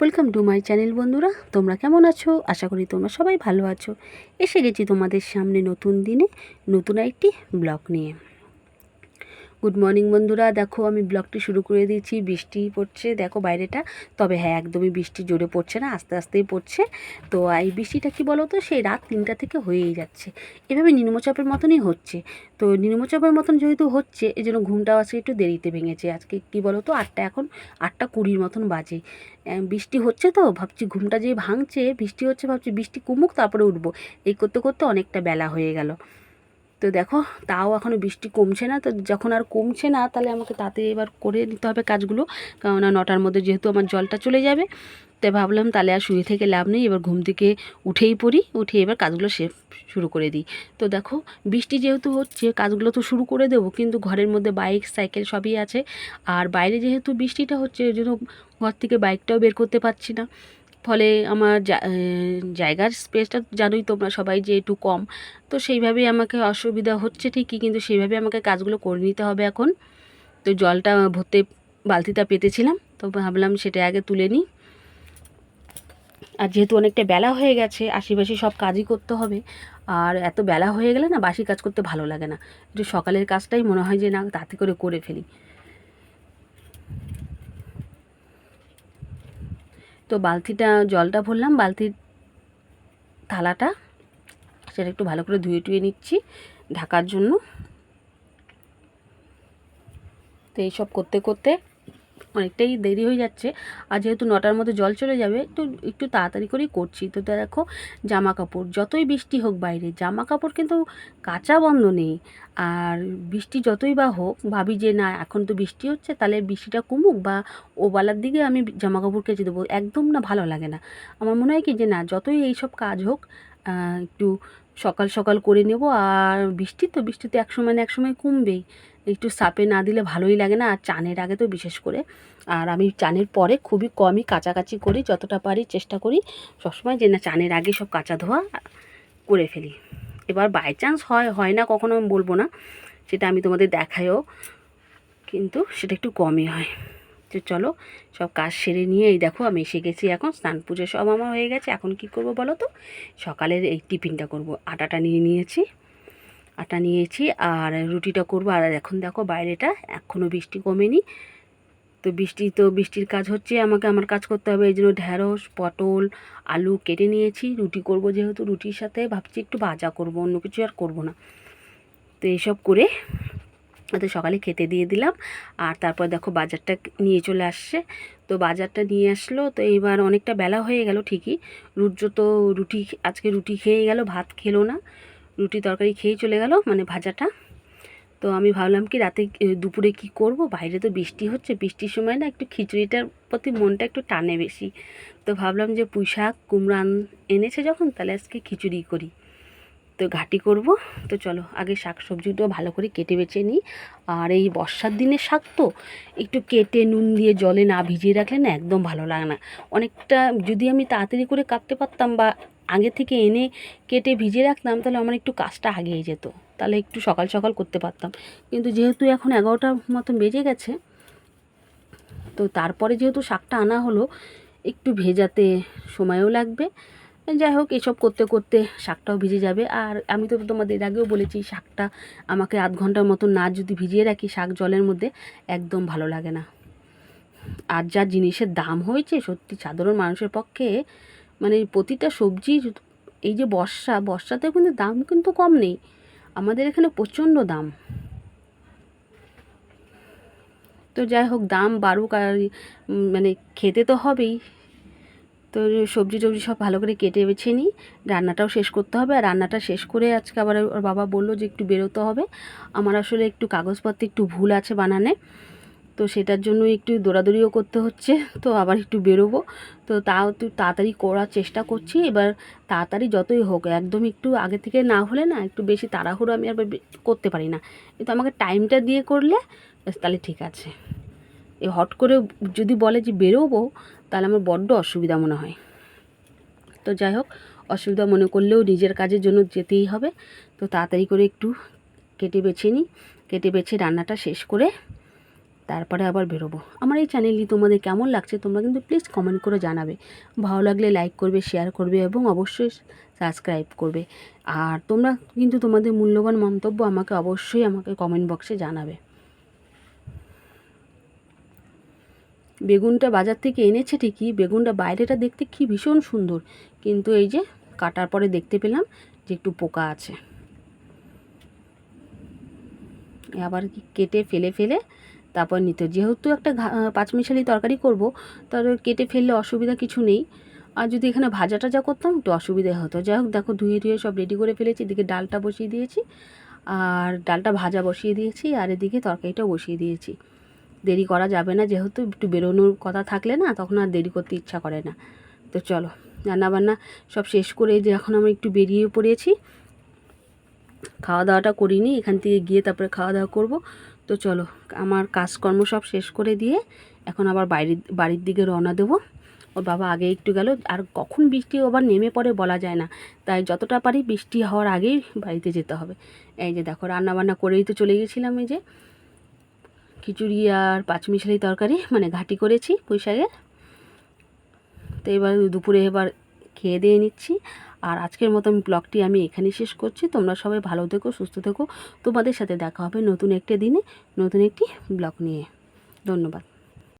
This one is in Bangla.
ওয়েলকাম টু মাই চ্যানেল বন্ধুরা। তোমরা কেমন আছো? আশা করি তোমরা সবাই ভালো আছো। এসে গেছি তোমাদের সামনে নতুন দিনে নতুন একটি ব্লগ নিয়ে। গুড মর্নিং বন্ধুরা। দেখো, আমি ব্লগটি শুরু করে দিয়েছি। বৃষ্টি পড়ছে, দেখো বাইরেটা। তবে হ্যাঁ একদমই বৃষ্টি জোরে পড়ছে না, আস্তে আস্তেই পড়ছে। তো এই বৃষ্টিটা কি বলো তো সেই রাত তিনটা থেকে হয়েই যাচ্ছে। এভাবে নিম্নচাপের মতনই হচ্ছে। তো নিম্নচাপের মতন যেহেতু হচ্ছে, এই জন্য ঘুমটাও আজকে একটু দেরিতে ভেঙেছে। আজকে কি বলো তো আটটা এখন আটটা কুড়ির মতন বাজে। বৃষ্টি হচ্ছে তো, ভাবছি ঘুমটা যে ভাঙছে, বৃষ্টি হচ্ছে, ভাবছি বৃষ্টি কমুক, তারপরে উঠবো। এই করতে করতে অনেকটা বেলা হয়ে গেল। তো দেখো, তাও এখনও বৃষ্টি কমছে না, তো যখন আর কমছে না, তাহলে আমাকে তাতে এবার করে নিতে হবে কাজগুলো। কেননা নটার মধ্যে যেহেতু আমার জলটা চলে যাবে, তাই ভাবলাম তাহলে আর শুয়ে থেকে লাভ নেই, এবার ঘুম থেকে উঠেই পড়ি, উঠে এবার কাজগুলো সে শুরু করে দিই। তো দেখো, বৃষ্টি যেহেতু হচ্ছে, কাজগুলো তো শুরু করে দেবো, কিন্তু ঘরের মধ্যে বাইক, সাইকেল সবই আছে। আর বাইরে যেহেতু বৃষ্টিটা হচ্ছে, ওই জন্য ঘর থেকে বাইকটাও বের করতে পারছি না। ফলে আমার জায়গার স্পেসটা জানোই তোমরা সবাই যে একটু কম। তো সেইভাবেই আমাকে অসুবিধা হচ্ছে ঠিকই, কিন্তু সেইভাবে আমাকে কাজগুলো করে নিতে হবে এখন। তো জলটা ভরতে বালতিটা পেতেছিলাম, তো ভাবলাম সেটা আগে তুলে নিই। আর যেহেতু অনেকটা বেলা হয়ে গেছে, আশিপাশি সব কাজই করতে হবে। আর এত বেলা হয়ে গেলে না বাসি কাজ করতে ভালো লাগে না। একটু সকালের কাজটাই মনে হয় যে না তাতে করে করে ফেলি। তো বালতিটা, জলটা ভরলাম, বালতির থালাটা সেটা একটু ভালো করে ধুয়ে টুয়ে নিচ্ছি ঢাকার জন্য। তো এইসব করতে করতে অনেকটাই দেরি হয়ে যাচ্ছে। আর যেহেতু নটার মধ্যে জল চলে যাবে একটু একটু তাড়াতাড়ি করেই করছি। তো দেখো জামা কাপড় যতই বৃষ্টি হোক বাইরে জামা কাপড় কিন্তু কাঁচা বন্ধ নেই। আর বৃষ্টি যতই বা হোক, ভাবি যে না, এখন তো বৃষ্টি হচ্ছে, তাহলে বৃষ্টিটা কমুক বা ওবালার দিকে আমি জামা কাপড় কেচে দেবো। একদম না ভালো লাগে না। আমার মনে হয় কি যে না, যতই এইসব কাজ হোক একটু সকাল সকাল করে নেব আর বৃষ্টি তো বৃষ্টি তো এক সময় না এক সময় কমবেই। একটু সাপে না দিলে ভালোই লাগে না, আর চানের আগে তো বিশেষ করে। আর আমি চানের পরে খুবই কমই কাচাকাচি করি, যতটা পারি চেষ্টা করি। সবসময় যে না চানের আগে সব কাচা ধোয়া করে ফেলি। এবার বাই চান্স হয় হয় না কখনো আমি বলব না, সেটা আমি তোমাদের দেখাইও। কিন্তু সেটা একটু কমই হয়। তো চলো, সব কাজ সেরে নিয়ে এই দেখো আমি এসে গেছি এখন, স্নান পুজো সব আমার হয়ে গেছে, এখন কি করব বলো তো? সকালের এই টিফিনটা করব, আটাটা নিয়ে নিয়েছি, আটা নিয়েছি আর রুটিটা করব, আর এখন দেখো বাইরেটা এখনও বৃষ্টি কমেনি, তো বৃষ্টি তো, বৃষ্টির কাজ হচ্ছে আমাকে আমার কাজ করতে হবে, এই জন্য ঢ্যাঁড়স, পটল, আলু কেটে নিয়েছি, রুটি করব যেহেতু, রুটির সাথে ভাবছি একটু ভাজা করব, অন্য কিছু আর করব না, তো এইসব করে তো সকালে খেতে দিয়ে দিলাম। আর তারপর দেখো বাজারটা নিয়ে চলে আসছে। তো বাজারটা নিয়ে আসলো। তো এবার অনেকটা বেলা হয়ে গেল ঠিকই। রুদ্র তো রুটি আজকে রুটি খেয়ে গেল, ভাত খেলো না। রুটি তরকারি খেয়ে চলে গেল মানে ভাজাটা। তো আমি ভাবলাম কি রাতে দুপুরে কি করব? বাইরে তো বৃষ্টি হচ্ছে। বৃষ্টির সময় না একটু খিচুড়িটার প্রতি মনটা একটু টানে বেশি। তো ভাবলাম যে পুঁই শাক কুমড়া আন- এনেছে যখন, তাহলে আজকে খিচুড়ি করি। তো ঘাটি করব। তো চলো, আগে শাক সবজিগুলো ভালো করে কেটে বেছে নিই। আর এই বর্ষার দিনে শাক তো একটু কেটে নুন দিয়ে জলে না ভিজিয়ে রাখলে না একদম ভালো লাগে না। অনেকটা যদি আমি তাড়াতাড়ি করে কাটতে পারতাম বা আগে থেকে এনে কেটে ভিজিয়ে রাখতাম, তাহলে আমার একটু কাজটা আগিয়ে যেত। তাহলে একটু সকাল সকাল করতে পারতাম। কিন্তু যেহেতু এখন এগারোটার মতন বেজে গেছে, তো তারপরে যেহেতু শাকটা আনা হলো, একটু ভেজাতে সময়ও লাগবে। যাই হোক, এসব করতে করতে শাকটাও ভিজে যাবে। আর আমি তো তোমাদের এর আগেও বলেছি, শাকটা আমাকে আধ ঘণ্টার মতো না যদি ভিজিয়ে রাখি, শাক জলের মধ্যে একদম ভালো লাগে না। আর যা জিনিসের দাম হয়েছে, সত্যি সাধারণ মানুষের পক্ষে মানে প্রতিটা সবজি এই যে বর্ষা, বর্ষাতেও কিন্তু দাম কিন্তু কম নেই। আমাদের এখানে প্রচণ্ড দাম। তো যাই হোক, দাম বাড়ুক আর মানে খেতে তো হবেই। তো সবজি টবজি সব ভালো করে কেটে বেছে নিই, রান্নাটাও শেষ করতে হবে। আর রান্নাটা শেষ করে আজকে আবার ওর বাবা বলল যে একটু বেরোতে হবে। আমার আসলে একটু কাগজপত্রে একটু ভুল আছে বানানে, তো সেটার জন্য একটু দৌড়াদৌড়িও করতে হচ্ছে, তো আবার একটু বেরোবো। তো তাও একটু তাড়াতাড়ি করার চেষ্টা করছি, এবার তাড়াতাড়ি যতই হোক, একদম একটু আগে থেকে না হলে না একটু বেশি তাড়াহুড়ো আমি আবার বে- করতে পারি না। কিন্তু আমাকে টাইমটা দিয়ে করলে তাহলে ঠিক আছে। এই হট করে যদি বলে যে বেরোবো, তাহলে আমার বড্ড অসুবিধা মনে হয়। তো যাই হোক, অসুবিধা মনে করলেও নিজের কাজের জন্য যেতেই হবে। তো তাড়াতাড়ি করে একটু কেটে বেছে নিই। কেটে বেছে রান্নাটা শেষ করে তারপরে আবার বেরোবো। আমার এই চ্যানেলটি তোমাদের কেমন লাগছে, তোমরা কিন্তু প্লিজ কমেন্ট করে জানাবে। ভালো লাগলে লাইক করবে, শেয়ার করবে এবং অবশ্যই সাবস্ক্রাইব করবে। আর তোমরা কিন্তু তোমাদের মূল্যবান মন্তব্য আমাকে অবশ্যই আমাকে কমেন্ট বক্সে জানাবে। বেগুনটা বাজার থেকে এনেছে ঠিকই, বেগুনটা বাইরেটা দেখতে কি ভীষণ সুন্দর। কিন্তু এই যে কাটার পরে দেখতে পেলাম যে একটু পোকা আছে। আবার কি কেটে ফেলে ফেলে তারপর নিতে। যেহেতু একটা পাঁচমিশালি তরকারি করব তার কেটে ফেললে অসুবিধা কিছু নেই। আর যদি এখানে ভাজা টাজা করতাম একটু অসুবিধা হতো। যাই হোক, দেখো ধুয়ে ধুয়ে সব রেডি করে ফেলেছি। এদিকে ডালটা বসিয়ে দিয়েছি। আর ডালটা ভাজা বসিয়ে দিয়েছি। আর এদিকে তরকারিটাও বসিয়ে দিয়েছি। দেরি করা যাবে না। যেহেতু একটু বেরোনোর কথা থাকলে না, তখন আর দেরি করতে ইচ্ছা করে না। তো চলো, রান্নাবান্না সব শেষ করে যে এখন আমি একটু বেরিয়ে পড়েছি। খাওয়া দাওয়াটা করিনি, এখান থেকে গিয়ে তারপরে খাওয়া দাওয়া করব। তো চলো, আমার কাজকর্ম সব শেষ করে দিয়ে এখন আবার বাইরের বাড়ির দিকে রওনা দেবো। ওর বাবা আগে একটু গেল, আর কখন বৃষ্টি আবার নেমে পড়ে বলা যায় না। তাই যতটা পারি বৃষ্টি হওয়ার আগেই বাড়িতে যেতে হবে। এই যে দেখো, রান্নাবান্না করেই তো চলে গেছিলাম এই যে। খিচুড়ি আর পাঁচমিশালি তরকারি মানে ঘাটি করেছি পুঁই শাকের তো এবার দুপুরে এবার খেয়ে দিয়ে নিচ্ছি। আর আজকের মতন ব্লগটি আমি এখানেই শেষ করছি। তোমরা সবাই ভালো থেকো, সুস্থ থেকো। তোমাদের সাথে দেখা হবে নতুন একটি দিনে, নতুন একটি ব্লগ নিয়ে। ধন্যবাদ।